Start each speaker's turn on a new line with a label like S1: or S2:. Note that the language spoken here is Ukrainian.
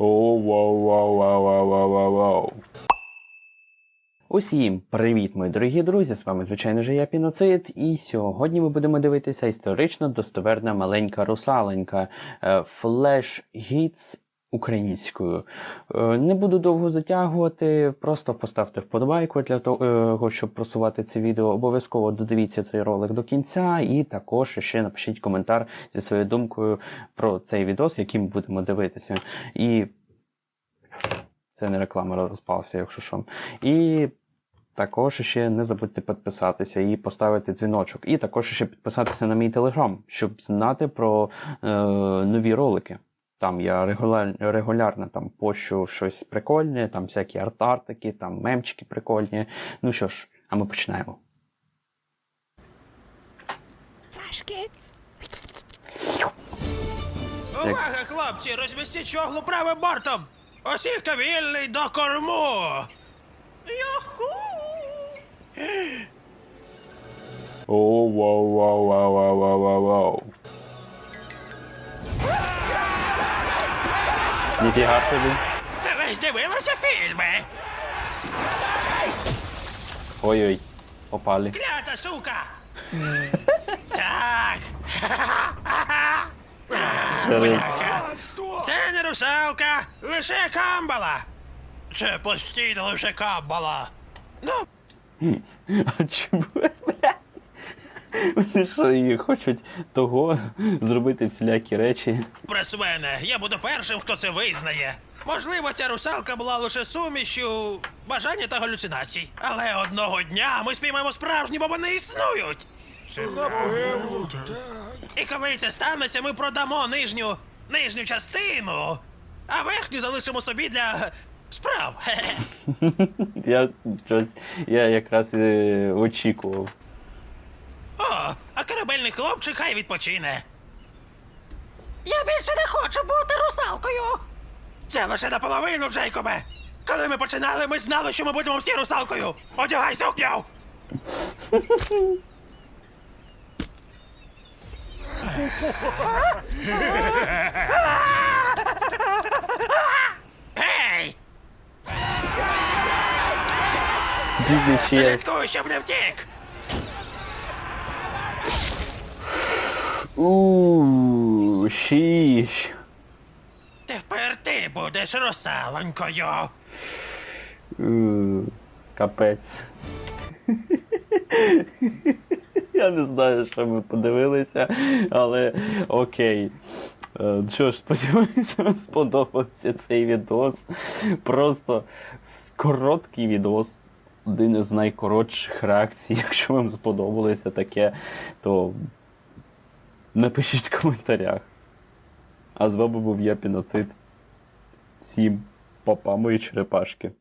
S1: Оу, воу, воу, воу, воу, воу, воу, воу. Усім привіт, мої дорогі друзі! З вами, звичайно ж, я Піноцид, і сьогодні ми будемо дивитися історично достоверна маленька русаленька е, Flash Hits українською. Е, Не буду довго затягувати, просто поставте вподобайку для того, щоб просувати це відео. Обов'язково додивіться цей ролик до кінця, і також ще напишіть коментар зі своєю думкою про цей відос, який ми будемо дивитися. І це не реклама розпався, якщо що. І також ще не забудьте підписатися і поставити дзвіночок. І також ще підписатися на мій телеграм, щоб знати про е, нові ролики. Там я регуляр, регулярно там пощу щось прикольне, там всякі арт-артики, там мемчики прикольні. Ну що ж, а ми починаємо.
S2: Flash Kids.
S3: Увага, хлопці, розмістіть чоглу правим бортом! Хто вільний до корму! Яху!
S1: Оу, воу, воу, воу, воу, воу, воу, Ніфіга собі.
S3: Ти весь дивилася фільми?
S1: Ой-ой, попали.
S3: Клята сука! так. Бляха. Це не русалка, лише камбала. Це постійно лише камбала. Ну,
S1: А чому? блядь? Вони що, і хочуть того зробити всілякі речі.
S3: пресмене, я буду першим, хто це визнає. Можливо, ця русалка була лише сумішю бажання та галюцинацій. Але одного дня ми спіймаємо справжні, бо вони існують. Це напевно. І коли це станеться, ми продамо нижню нижню частину, а верхню залишимо собі для справ. Хе-хе.
S1: Я щось, я якраз і очікував.
S3: О, а корабельний хлопчик хай відпочине. Я більше не хочу бути русалкою. Це лише наполовину, Джейкобе. Коли ми починали, ми знали, що ми будемо всі русалкою. Одягай сукню! Гей! Слідкуй, щоб не втік!
S1: Ууу, шіш.
S3: Тепер ти будеш русалонькою.
S1: Капець. Я не знаю, що ми подивилися, але окей. Е, Що ж, сподіваюся, вам сподобався цей відос. Просто короткий відос. Один із найкоротших реакцій. Якщо вам сподобалося таке, то напишіть в коментарях. А з вами був я Піноцид. Всім папа мої черепашки.